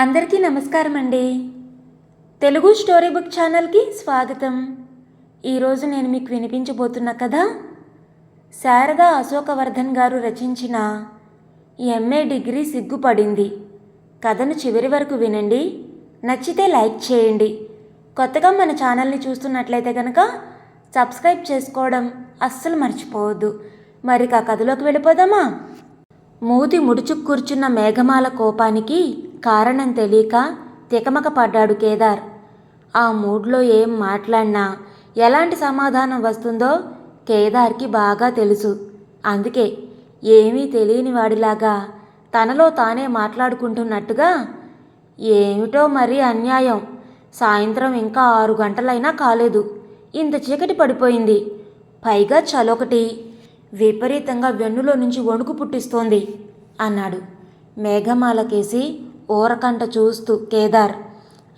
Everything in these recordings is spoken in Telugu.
అందరికీ నమస్కారం అండి తెలుగు స్టోరీ బుక్ ఛానల్కి స్వాగతం. ఈరోజు నేను మీకు వినిపించబోతున్న కథ శారదా అశోకవర్ధన్ గారు రచించిన ఎంఏ డిగ్రీ సిగ్గుపడింది. కథను చివరి వరకు వినండి. నచ్చితే లైక్ చేయండి. కొత్తగా మన ఛానల్ని చూస్తున్నట్లయితే కనుక సబ్స్క్రైబ్ చేసుకోవడం అస్సలు మర్చిపోవద్దు. మరి ఆ కథలోకి వెళ్ళిపోదామా? మూతి ముడుచుకు కూర్చున్న మేఘమాల కోపానికి కారణం తెలియక తికమక పడ్డాడు కేదార్. ఆ మూడ్లో ఏం మాట్లాడినా ఎలాంటి సమాధానం వస్తుందో కేదార్కి బాగా తెలుసు. అందుకే ఏమీ తెలియని వాడిలాగా తనలో తానే మాట్లాడుకుంటున్నట్టుగా ఏమిటో మరీ అన్యాయం. సాయంత్రం ఇంకా ఆరు గంటలైనా కాలేదు. ఇంత చీకటి పడిపోయింది. పైగా చలొకటి. విపరీతంగా వెన్నులో నుంచి వణుకు పుట్టిస్తోంది అన్నాడు. మేఘమాలకేసి ఊరకంట చూస్తూ కేదార్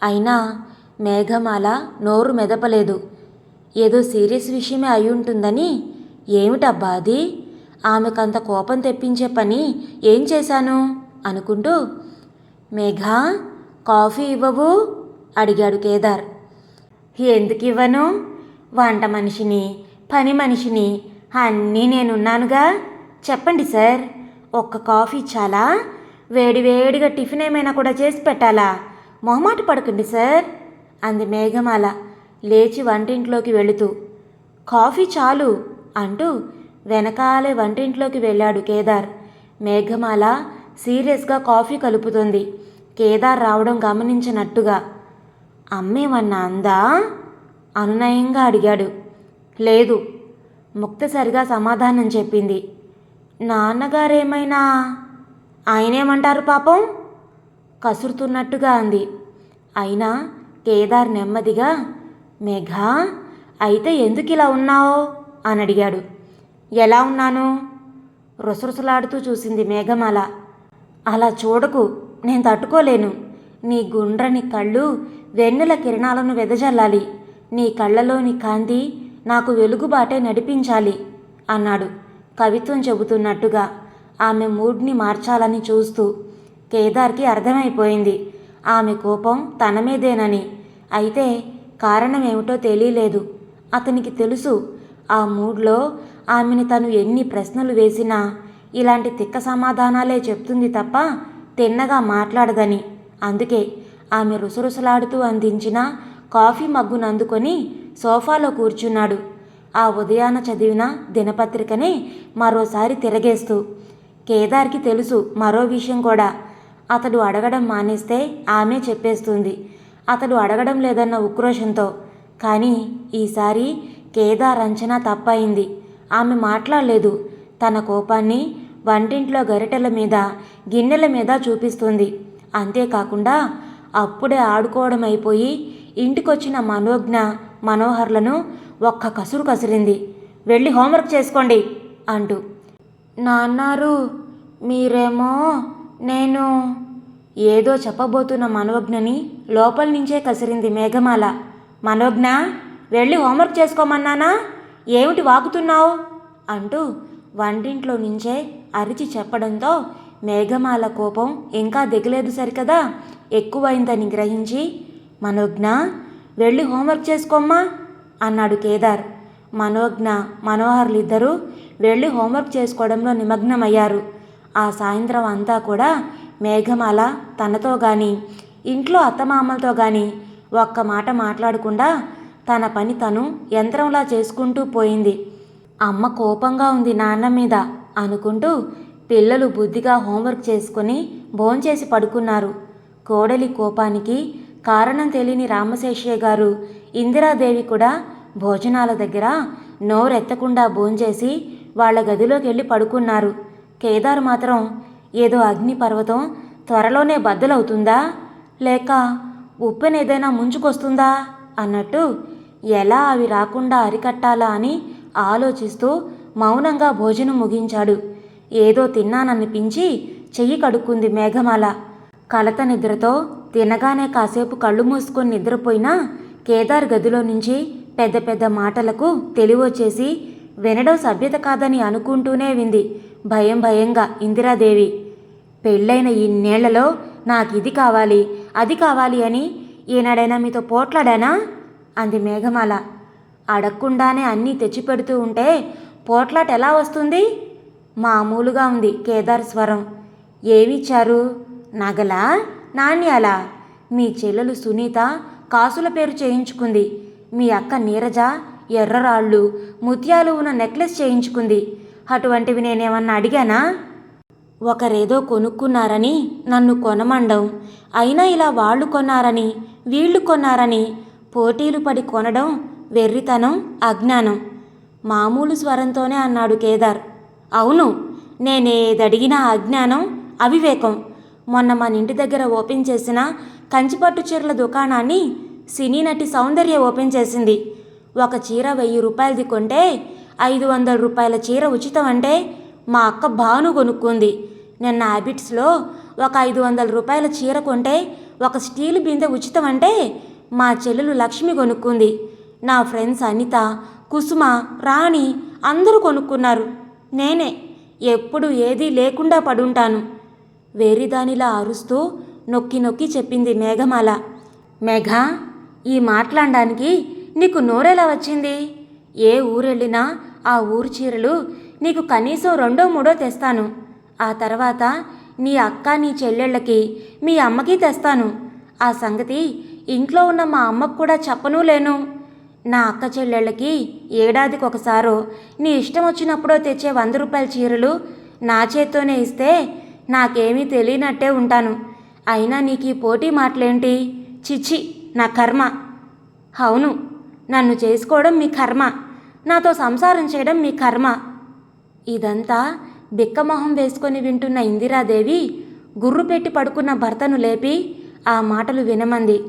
అయినా మేఘమాల నోరు మెదపలేదు. ఏదో సీరియస్ విషయమే అయి ఉంటుందని ఏమిటబ్బా అది? ఆమెకంత కోపం తెప్పించే పని ఏం చేశాను? అనుకుంటూ మేఘా కాఫీ ఇవ్వవు? అడిగాడు కేదార్. ఎందుకు ఇవ్వను? వంట మనిషిని పని మనిషిని అన్నీ నేనున్నానుగా. చెప్పండి సార్ ఒక్క కాఫీ చాలా వేడి వేడిగా టిఫిన్ ఏమైనా కూడా చేసి పెట్టాలా? మొహమాట పడకండి సార్ అంది మేఘమాల లేచి వంటింట్లోకి వెళుతూ. కాఫీ చాలు అంటూ వెనకాలే వంటింట్లోకి వెళ్ళాడు కేదార్. మేఘమాల సీరియస్గా కాఫీ కలుపుతుంది. కేదార్ రావడం గమనించినట్టుగా అమ్మేమన్నా అందా? అనునయంగా అడిగాడు. లేదు ముక్తసరిగా సమాధానం చెప్పింది. నాన్నగారేమైనా ఆయనేమంటారు పాపం? కసురుతున్నట్టుగా అంది. అయినా కేదార్ నెమ్మదిగా మేఘా అయితే ఎందుకు ఇలా ఉన్నావో? అని అడిగాడు ఎలా ఉన్నాను? రుసరుసలాడుతూ చూసింది మేఘమాల. అలా చూడకు నేను తట్టుకోలేను. నీ గుండ్రని కళ్ళు వెన్నెల కిరణాలను వెదజల్లాలి. నీ కళ్ళలోని కాంతి నాకు వెలుగుబాటే నడిపించాలి అన్నాడు కవిత్వం చెబుతున్నట్టుగా. ఆమె మూడ్ని మార్చాలని చూస్తూ కేదార్కి అర్థమైపోయింది. ఆమె కోపం తన మీదేనని అయితే కారణమేమిటో తెలియలేదు. అతనికి తెలుసు ఆ మూడ్లో ఆమెని తను ఎన్ని ప్రశ్నలు వేసినా ఇలాంటి తిక్క సమాధానాలే చెప్తుంది తప్ప తిన్నగా మాట్లాడదని. అందుకే ఆమె రుసరుసలాడుతూ అందించిన కాఫీ మగ్గును అందుకొని సోఫాలో కూర్చున్నాడు. ఆ ఉదయాన చదివిన దినపత్రికనే మరోసారి తిరగేస్తూ కేదార్కి తెలుసు మరో విషయం కూడా. అతడు అడగడం మానేస్తే ఆమె చెప్పేస్తుంది. అతడు అడగడం లేదన్న ఉక్రోషంతో. కానీ ఈసారి కేదార్ అంచనా తప్పయింది. ఆమె మాట్లాడలేదు. తన కోపాన్ని వంటింట్లో గరిటెల మీద గిన్నెల మీద చూపిస్తుంది. అంతేకాకుండా అప్పుడే ఆడుకోవడం అయిపోయి ఇంటికొచ్చిన మనోజ్ఞ మనోహర్లను ఒక్క కసురు కసిరింది. వెళ్ళి హోంవర్క్ చేసుకోండి అంటూ నాన్నారు మీరేమో నేను ఏదో చెప్పబోతున్న మనోజ్ఞని లోపల నుంచే కసిరింది మేఘమాల. మనోజ్ఞ వెళ్ళి హోంవర్క్ చేసుకోమన్నానా? ఏమిటి వాగుతున్నావు? అంటూ వంటింట్లో నుంచే అరిచి చెప్పడంతో మేఘమాల కోపం ఇంకా దిగలేదు సరికదా? ఎక్కువైందని గ్రహించి మనోజ్ఞ వెళ్ళి హోంవర్క్ చేసుకోమ్మా అన్నాడు కేదార్. మనోజ్ఞ మనోహర్లిద్దరూ వెళ్ళి హోంవర్క్ చేసుకోవడంలో నిమగ్నమయ్యారు. ఆ సాయంత్రం అంతా కూడా మేఘమాల తనతో కానీ ఇంట్లో అత్తమామలతో కానీ ఒక్క మాట మాట్లాడకుండా తన పని తను యంత్రంలా చేసుకుంటూ పోయింది. అమ్మ కోపంగా ఉంది నాన్న మీద అనుకుంటూ పిల్లలు బుద్ధిగా హోంవర్క్ చేసుకుని భోంచేసి పడుకున్నారు. కోడలి కోపానికి కారణం తెలియని రామశేషయ్య గారు ఇందిరాదేవి కూడా భోజనాల దగ్గర నోరెత్తకుండా భోంచేసి వాళ్ళ గదిలోకి వెళ్ళి పడుకున్నారు. కేదార్ మాత్రం ఏదో అగ్నిపర్వతం త్వరలోనే బద్దలవుతుందా? లేక ఉప్పెనేదైనా ముంచుకొస్తుందా? అన్నట్టు ఎలా అవి రాకుండా అరికట్టాలా అని ఆలోచిస్తూ మౌనంగా భోజనం ముగించాడు. ఏదో తిన్నాననిపించి చెయ్యి కడుక్కుంది మేఘమాల. కలత నిద్రతో తినగానే కాసేపు కళ్ళు మూసుకొని నిద్రపోయినా కేదార్ గదిలో నుంచి పెద్ద పెద్ద మాటలకు తెలివొచ్చేసి వినడం సభ్యత కాదని అనుకుంటూనే వింది. భయం భయంగా ఇందిరాదేవి పెళ్ళైన ఇన్నేళ్ళలో నాకు ఇది కావాలి అది కావాలి అని ఈనాడైనా మీతో పోట్లాడానా? అంది మేఘమాల. అడగకుండానే అన్నీ తెచ్చిపెడుతూ ఉంటే పోట్లాట ఎలా వస్తుంది? మామూలుగా ఉంది కేదార్ స్వరం. ఏమిచ్చారు? నగలా? నాణ్యాలా? మీ చెల్లెలు సునీత కాసుల పేరు చేయించుకుంది. మీ అక్క నీరజ ఎర్రరాళ్ళు ముత్యాలు ఉన్న నెక్లెస్ చేయించుకుంది. అటువంటివి నేనేమన్నా అడిగానా? ఒకరేదో కొనుక్కున్నారని నన్ను కొనమండం. అయినా ఇలా వాళ్ళు కొన్నారని వీళ్ళు కొన్నారని పోటీలు పడి కొనడం వెర్రితనం అజ్ఞానం. మామూలు స్వరంతోనే అన్నాడు కేదార్. అవును నేనేదడిగినా అజ్ఞానం అవివేకం. మొన్న మన ఇంటి దగ్గర ఓపెన్ చేసిన కంచిపట్టు చీరల దుకాణాన్ని సినీ నటి సౌందర్య ఓపెన్ చేసింది. ఒక చీర వెయ్యి రూపాయలది కొంటే ఐదు వందల రూపాయల చీర ఉచితం అంటే మా అక్క భాను కొనుక్కుంది. నిన్న హ్యాబిట్స్లో ఒక ఐదు వందల రూపాయల చీర కొంటే ఒక స్టీల్ బిందె ఉచితం అంటే మా చెల్లెలు లక్ష్మి కొనుక్కుంది. నా ఫ్రెండ్స్ అనిత కుసుమ రాణి అందరూ కొనుక్కున్నారు. నేనే ఎప్పుడు ఏదీ లేకుండా పడుంటాను. వేరిదానిలా అరుస్తూ నొక్కి నొక్కి చెప్పింది మేఘమాల. మేఘ ఈ మాట్లాడడానికి నీకు నోరెలా వచ్చింది? ఏ ఊరెళ్ళినా ఆ ఊరు చీరలు నీకు కనీసం రెండో మూడో తెస్తాను. ఆ తర్వాత నీ అక్క నీ చెల్లెళ్ళకి మీ అమ్మకి తెస్తాను. ఆ సంగతి ఇంట్లో ఉన్న మా అమ్మకు కూడా చెప్పనూ లేను. నా అక్క చెల్లెళ్ళకి ఏడాదికి ఒకసారో నీ ఇష్టం వచ్చినప్పుడో తెచ్చే వంద రూపాయల చీరలు నా చేత్తోనే ఇస్తే నాకేమీ తెలియనట్టే ఉంటాను. అయినా నీకు ఈ పోటీ మాటలేంటి? చిచ్చి నా కర్మ. అవును. నన్ను చేసుకోవడం మీ కర్మ. నాతో సంసారం చేయడం మీ కర్మ. ఇదంతా బిక్కమొహం వేసుకొని వింటున్న ఇందిరాదేవి గుర్రు పెట్టి పడుకున్న భర్తను లేపి ఆ మాటలు వినమంది.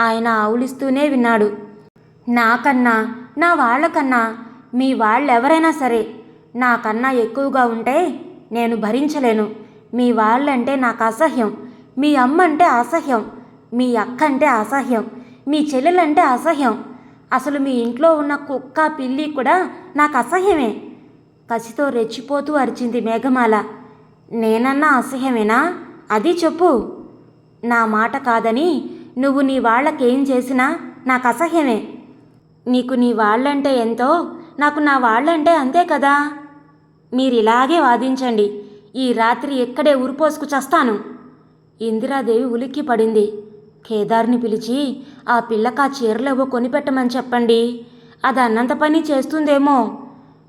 ఆయన ఆవులిస్తూనే విన్నాడు. నాకన్నా నా వాళ్ళకన్నా మీ వాళ్ళెవరైనా సరే నాకన్నా ఎక్కువగా ఉంటే నేను భరించలేను. మీ వాళ్ళంటే నాకు అసహ్యం మీ అమ్మ అంటే అసహ్యం. మీ అక్క అంటే అసహ్యం. మీ చెల్లెలంటే అసహ్యం. అసలు మీ ఇంట్లో ఉన్న కుక్క పిల్లి కూడా నాకు అసహ్యమే. కసితో రెచ్చిపోతూ అరిచింది మేఘమాల. నేనన్నా అసహ్యమేనా? అది చెప్పు. నా మాట కాదని నువ్వు నీ వాళ్ళకేం చేసినా నాకు అసహ్యమే. నీకు నీ వాళ్ళంటే ఎంతో నాకు నా వాళ్ళంటే అంతే కదా. మీరు ఇలాగే వాదించండి. ఈ రాత్రి ఎక్కడే ఉరిపోసుకు చస్తాను. ఇందిరాదేవి ఉలిక్కి పడింది కేదార్ని పిలిచి ఆ పిల్లకా చీరలేవో కొనిపెట్టమని చెప్పండి. అది అన్నంత పని చేస్తుందేమో.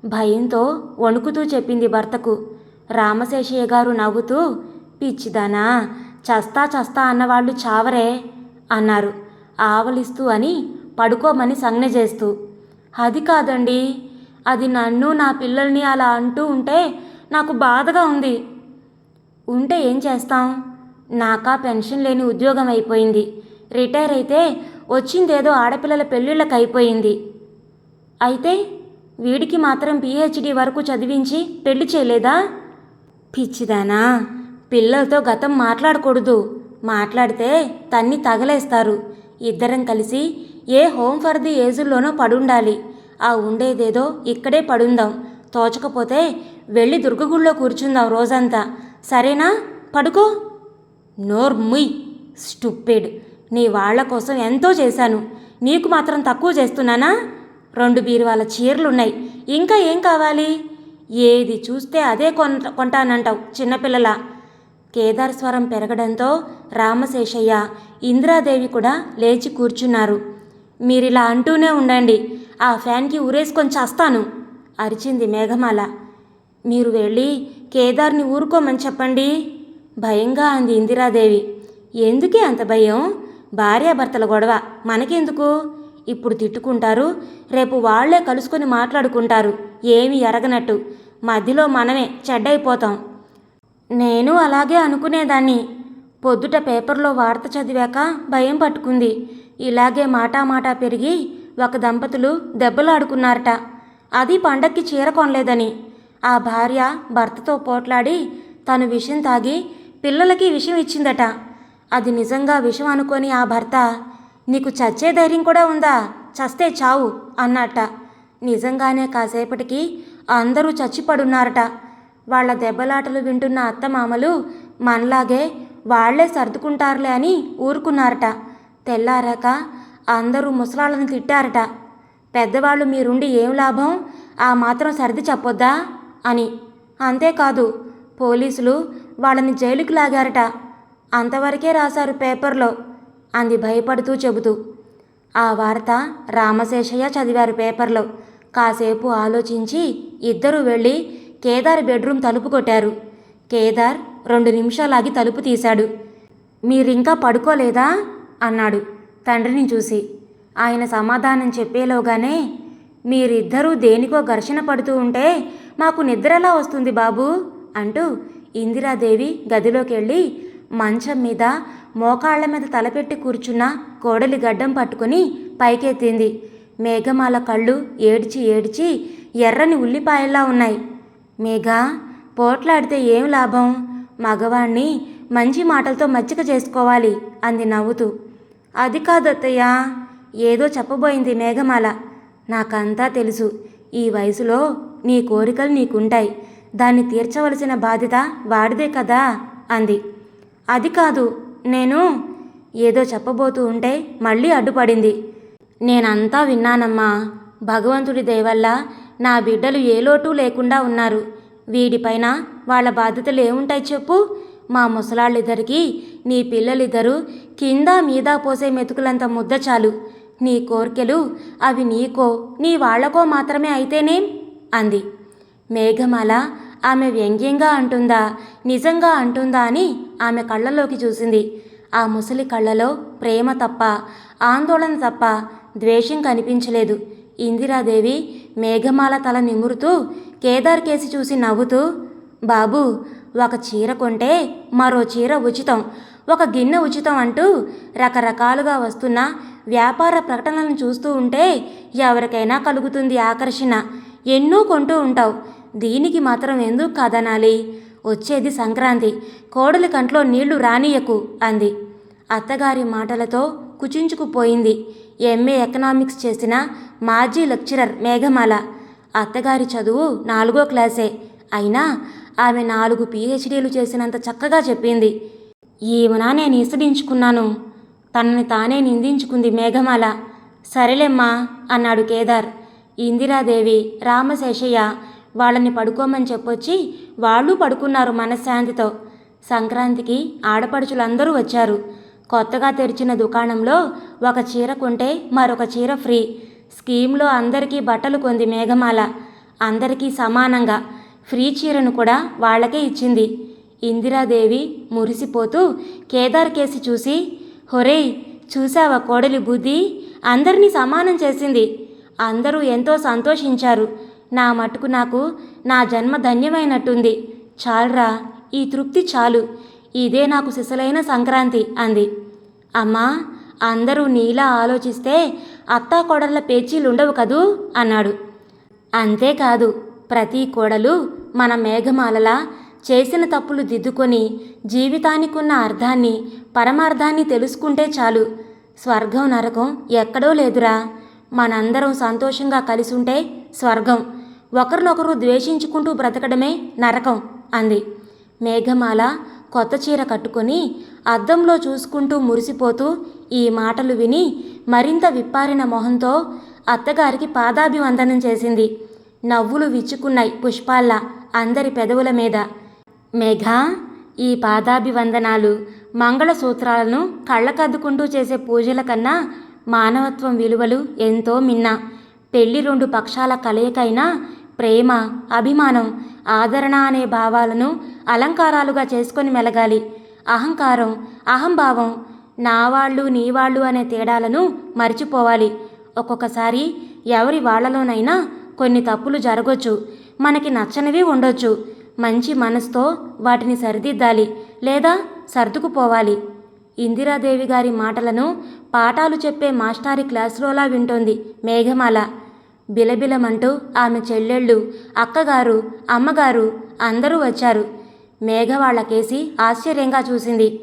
భయంతో వణుకుతూ చెప్పింది భర్తకు. రామశేషయ్య గారు నవ్వుతూ పిచ్చిదానా చస్తా చస్తా అన్నవాళ్ళు చావరే అన్నారు. ఆవలిస్తూ అని పడుకోమని సంజ్ఞ చేస్తూ అది కాదండి అది నన్ను నా పిల్లల్ని అలా అంటూ ఉంటే నాకు బాధగా ఉంది. ఉంటే ఏం చేస్తాం? నాకా పెన్షన్ లేని ఉద్యోగం అయిపోయింది. రిటైర్ అయితే వచ్చిందేదో ఆడపిల్లల పెళ్ళిళ్ళకి అయిపోయింది అయితే వీడికి మాత్రం పిహెచ్డి వరకు చదివించి పెళ్ళి చేయలేదా? పిచ్చిదానా! పిల్లలతో గతం మాట్లాడకూడదు. మాట్లాడితే తన్ని తగలేస్తారు. ఇద్దరం కలిసి ఏ హోమ్ ఫర్ ది ఏజుల్లోనో పడుండాలి. ఆ ఉండేదేదో ఇక్కడే పడుందాం. తోచకపోతే వెళ్ళి దుర్గగుళ్ళో కూర్చుందాం రోజంతా. సరేనా? పడుకో. నోర్ముయ్ స్టూపిడ్. నీ వాళ్ళ కోసం ఎంతో చేశాను. నీకు మాత్రం తక్కువ చేస్తున్నానా? రెండు బీరువాల చీరలున్నాయి. ఇంకా ఏం కావాలి? ఏది చూస్తే అదే కొంట కొంటానంటావు చిన్నపిల్లల. కేదార్ స్వరం పెరగడంతో రామశేషయ్య ఇందిరాదేవి కూడా లేచి కూర్చున్నారు. మీరిలా అంటూనే ఉండండి. ఆ ఫ్యాన్కి ఊరేసుకొని చేస్తాను అరిచింది మేఘమాల. మీరు వెళ్ళి కేదార్ని ఊరుకోమని చెప్పండి. భయంగా అంది ఇందిరాదేవి. ఎందుకే అంత భయం? భార్యాభర్తల గొడవ. మనకెందుకు? ఇప్పుడు తిట్టుకుంటారు రేపు వాళ్ళే కలుసుకొని మాట్లాడుకుంటారు. ఏమి ఎరగనట్టు మధ్యలో మనమే చెడ్డైపోతాం. నేను అలాగే అనుకునేదాన్ని. పొద్దుట పేపర్లో వార్త చదివాక భయం పట్టుకుంది. ఇలాగే మాటా మాటా పెరిగి ఒక దంపతులు దెబ్బలాడుకున్నారట. అది పండక్కి చీర కొనలేదని. ఆ భార్య భర్తతో పోట్లాడి తను విషం తాగి పిల్లలకి విషం ఇచ్చిందట. అది నిజంగా విషం అనుకొని ఆ భర్త నీకు చచ్చే ధైర్యం కూడా ఉందా? చస్తే చావు అన్నట్ట. నిజంగానే కాసేపటికి అందరూ చచ్చిపడున్నారట. వాళ్ళ దెబ్బలాటలు వింటున్న అత్తమామలు మనలాగే వాళ్ళే సర్దుకుంటారులే అని ఊరుకున్నారట. తెల్లారాక అందరూ ముసలాళ్ళని తిట్టారట. పెద్దవాళ్ళు మీరుండి ఏం లాభం? ఆ మాత్రం సర్ది చెప్పొద్దా? అని. అంతేకాదు పోలీసులు వాళ్ళని జైలుకు లాగారట. అంతవరకే రాశారు పేపర్లో. అంది భయపడుతూ చెబుతూ. ఆ వార్త రామశేషయ్య చదివారు పేపర్లో. కాసేపు ఆలోచించి ఇద్దరూ వెళ్ళి కేదార్ బెడ్రూమ్ తలుపు కొట్టారు. కేదార్ రెండు నిమిషాలాగి తలుపు తీశాడు. మీరింకా పడుకోలేదా? అన్నాడు తండ్రిని చూసి. ఆయన సమాధానం చెప్పేలోగానే మీరిద్దరూ దేనికో ఘర్షణ పడుతూ ఉంటే మాకు నిద్రలా వస్తుంది బాబు అంటూ ఇందిరాదేవి గదిలోకి వెళ్ళి మంచం మీద మోకాళ్ళ మీద తలపెట్టి కూర్చున్న కోడలి గడ్డం పట్టుకుని పైకెత్తింది. మేఘమాల కళ్ళు ఏడ్చి ఏడ్చి ఎర్రని ఉల్లిపాయల్లా ఉన్నాయి. మేఘ పోట్లాడితే ఏం లాభం? మగవాణ్ణి మంచి మాటలతో మచ్చిక చేసుకోవాలి అంది నవ్వుతూ. అది కాదత్తయ్య ఏదో చెప్పబోయింది మేఘమాల. నాకంతా తెలుసు. ఈ వయసులో నీ కోరికలు నీకుంటాయి. దాన్ని తీర్చవలసిన బాధ్యత వాడిదే కదా? అంది. అది కాదు నేను ఏదో చెప్పబోతూ ఉంటే మళ్ళీ అడ్డుపడింది. నేనంతా విన్నానమ్మా. భగవంతుడి దయవల్ల నా బిడ్డలు ఏ లోటు లేకుండా ఉన్నారు. వీడిపైన వాళ్ళ బాధ్యతలు ఏముంటాయి చెప్పు? మా ముసలాళ్ళిద్దరికీ నీ పిల్లలిద్దరూ కింద మీద పోసే మెతుకులంత ముద్ద చాలు. నీ కోర్కెలు అవి నీకో నీ వాళ్ళకో మాత్రమే అయితేనేం? అంది. మేఘమాల ఆమె వ్యంగ్యంగా అంటుందా నిజంగా అంటుందా అని ఆమె కళ్ళలోకి చూసింది. ఆ ముసలి కళ్ళలో ప్రేమ తప్ప ఆందోళన తప్ప ద్వేషం కనిపించలేదు. ఇందిరాదేవి మేఘమాల తల నిమురుతూ కేదార్ కేసి చూసి నవ్వుతూ బాబు ఒక చీర కొంటే మరో చీర ఉచితం. ఒక గిన్నె ఉచితం అంటూ రకరకాలుగా వస్తున్న వ్యాపార ప్రకటనలను చూస్తూ ఉంటే ఎవరికైనా కలుగుతుంది ఆకర్షణ. ఎన్నో కొంటూ ఉంటావు. దీనికి మాత్రం ఎందుకు కాదనాలి వచ్చేది సంక్రాంతి. కోడలి కంట్లో నీళ్ళు రానియకు అంది. అత్తగారి మాటలతో కుచించుకుపోయింది. ఎంఏ ఎకనామిక్స్ చేసిన మాజీ లెక్చరర్ మేఘమాల. అత్తగారి చదువు నాలుగో క్లాసే. అయినా ఆమె నాలుగు పీహెచ్డీలు చేసినంత చక్కగా చెప్పింది. ఈమెనా నేను ఇసడించుకున్నాను తనని తానే నిందించుకుంది మేఘమాల. సరేలేమ్మా అన్నాడు కేదార్. ఇందిరాదేవి రామశేషయ్య వాళ్ళని పడుకోమని చెప్పొచ్చి వాళ్ళు పడుకున్నారు మనశ్శాంతితో. సంక్రాంతికి ఆడపడుచులందరూ వచ్చారు. కొత్తగా తెరిచిన దుకాణంలో ఒక చీర కొంటే మరొక చీర ఫ్రీ. స్కీమ్లో అందరికీ బట్టలు కొంది మేఘమాల. అందరికీ సమానంగా. ఫ్రీ చీరను కూడా వాళ్ళకే ఇచ్చింది. ఇందిరాదేవి మురిసిపోతూ కేదార్ కేసి చూసి హొరేయ్ చూసావా కోడలి బుద్ధి? అందరినీ సమానం చేసింది. అందరూ ఎంతో సంతోషించారు. నా మటుకు నాకు నా జన్మ ధన్యమైనట్టుంది. చాలురా ఈ తృప్తి చాలు. ఇదే నాకు సిసలైన సంక్రాంతి అంది. అమ్మా అందరూ నీలా ఆలోచిస్తే అత్తా కోడళ్ళ పేచీలుండవు కదూ? అన్నాడు. అంతేకాదు ప్రతి కోడలు మన మేఘమాలలా చేసిన తప్పులు దిద్దుకొని జీవితానికున్న అర్థాన్ని పరమార్థాన్ని తెలుసుకుంటే చాలు. స్వర్గం నరకం ఎక్కడో లేదురా. మనందరం సంతోషంగా కలిసి ఉంటే స్వర్గం. ఒకరినొకరు ద్వేషించుకుంటూ బ్రతకడమే నరకం అంది. మేఘమాల కొత్త చీర కట్టుకొని అద్దంలో చూసుకుంటూ మురిసిపోతూ ఈ మాటలు విని మరింత విప్పారిన మొహంతో అత్తగారికి పాదాభివందనం చేసింది. నవ్వులు విచ్చుకున్నాయి పుష్పాల్లా అందరి పెదవుల మీద. మేఘా ఈ పాదాభివందనాలు మంగళసూత్రాలను కళ్ళకద్దుకుంటూ చేసే పూజల కన్నా మానవత్వం విలువలు ఎంతో మిన్న. పెళ్ళి రెండు పక్షాల కలయికైనా ప్రేమ అభిమానం ఆదరణ అనే భావాలను అలంకారాలుగా చేసుకొని మెలగాలి. అహంకారం అహంభావం నా వాళ్ళు నీ వాళ్ళు అనే తేడాలను మర్చిపోవాలి. ఒక్కొక్కసారి ఎవరి వాళ్ళలోనైనా కొన్ని తప్పులు జరగొచ్చు. మనకి నచ్చనివి ఉండొచ్చు. మంచి మనసుతో వాటిని సరిదిద్దాలి లేదా సర్దుకుపోవాలి. ఇందిరాదేవి గారి మాటలను పాఠాలు చెప్పే మాస్టారి క్లాసులోలా వింటోంది మేఘమాల. బిలబిలమంటూ ఆమె చెల్లెళ్ళు అక్కగారు అమ్మగారు అందరూ వచ్చారు. మేఘ వాళ్ళకేసి ఆశ్చర్యంగా చూసింది.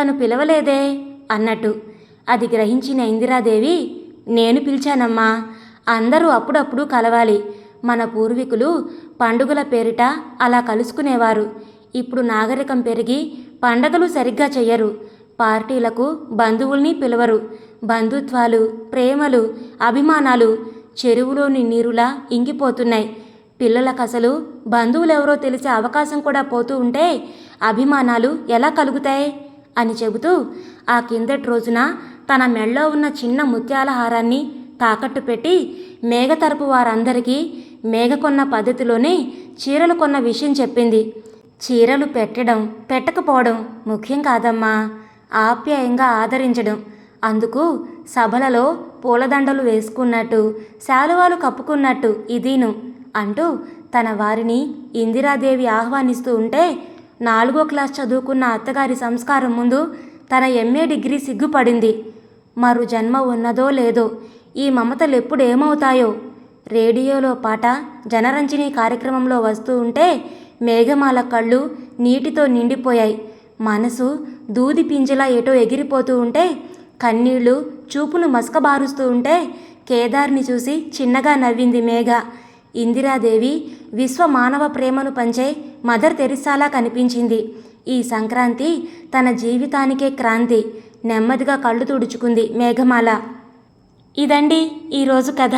తను పిలవలేదే అన్నట్టు. అది గ్రహించిన ఇందిరాదేవి నేను పిలిచానమ్మా. అందరూ అప్పుడప్పుడు కలవాలి. మన పూర్వీకులు పండుగల పేరిట అలా కలుసుకునేవారు. ఇప్పుడు నాగరికం పెరిగి పండగలు సరిగ్గా చెయ్యరు. పార్టీలకు బంధువుల్ని పిలవరు. బంధుత్వాలు ప్రేమలు అభిమానాలు చెరువులోని నీరులా ఇంగిపోతున్నాయి. పిల్లలకు అసలు బంధువులెవరో తెలిసే అవకాశం కూడా పోతూ ఉంటే అభిమానాలు ఎలా కలుగుతాయి? అని చెబుతూ ఆ కిందటి రోజున తన మెళ్ళో ఉన్న చిన్న ముత్యాల హారాన్ని తాకట్టు పెట్టి మేఘ తరపు వారందరికీ మేఘ కొన్న పద్ధతిలోనే చీరలు కొన్న విషయం చెప్పింది. చీరలు పెట్టడం పెట్టకపోవడం ముఖ్యం కాదమ్మా. ఆప్యాయంగా ఆదరించడం. అందుకు సభలలో పూలదండలు వేసుకున్నట్టు శాలువాలు కప్పుకున్నట్టు ఇదీను అంటూ తన వారిని ఇందిరాదేవి ఆహ్వానిస్తూ ఉంటే నాలుగో క్లాస్ చదువుకున్న అత్తగారి సంస్కారం ముందు తన ఎంఏ డిగ్రీ సిగ్గుపడింది. మరు జన్మ ఉన్నదో లేదో ఈ మమతలు ఎప్పుడు ఏమవుతాయో రేడియోలో పాట జనరంజని కార్యక్రమంలో వస్తూ ఉంటే మేఘమాల కళ్ళు నీటితో నిండిపోయాయి. మనసు దూది పింజలా ఎటో ఎగిరిపోతూ ఉంటే కన్నీళ్ళు చూపును మసకబారుస్తూ ఉంటే కేదార్ని చూసి చిన్నగా నవ్వింది మేఘ. ఇందిరాదేవి విశ్వ మానవ ప్రేమను పంచే మదర్ తెరిసాలా కనిపించింది. ఈ సంక్రాంతి తన జీవితానికే క్రాంతి. నెమ్మదిగా కళ్ళు తుడుచుకుంది మేఘమాల. ఇదండి ఈరోజు కథ.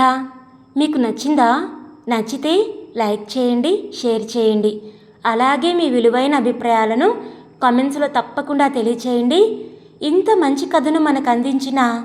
మీకు నచ్చిందా? నచ్చితే లైక్ చేయండి షేర్ చేయండి. అలాగే మీ విలువైన అభిప్రాయాలను కామెంట్స్లో తప్పకుండా తెలియచేయండి. ఇంత మంచి కథను మనకు అందించిన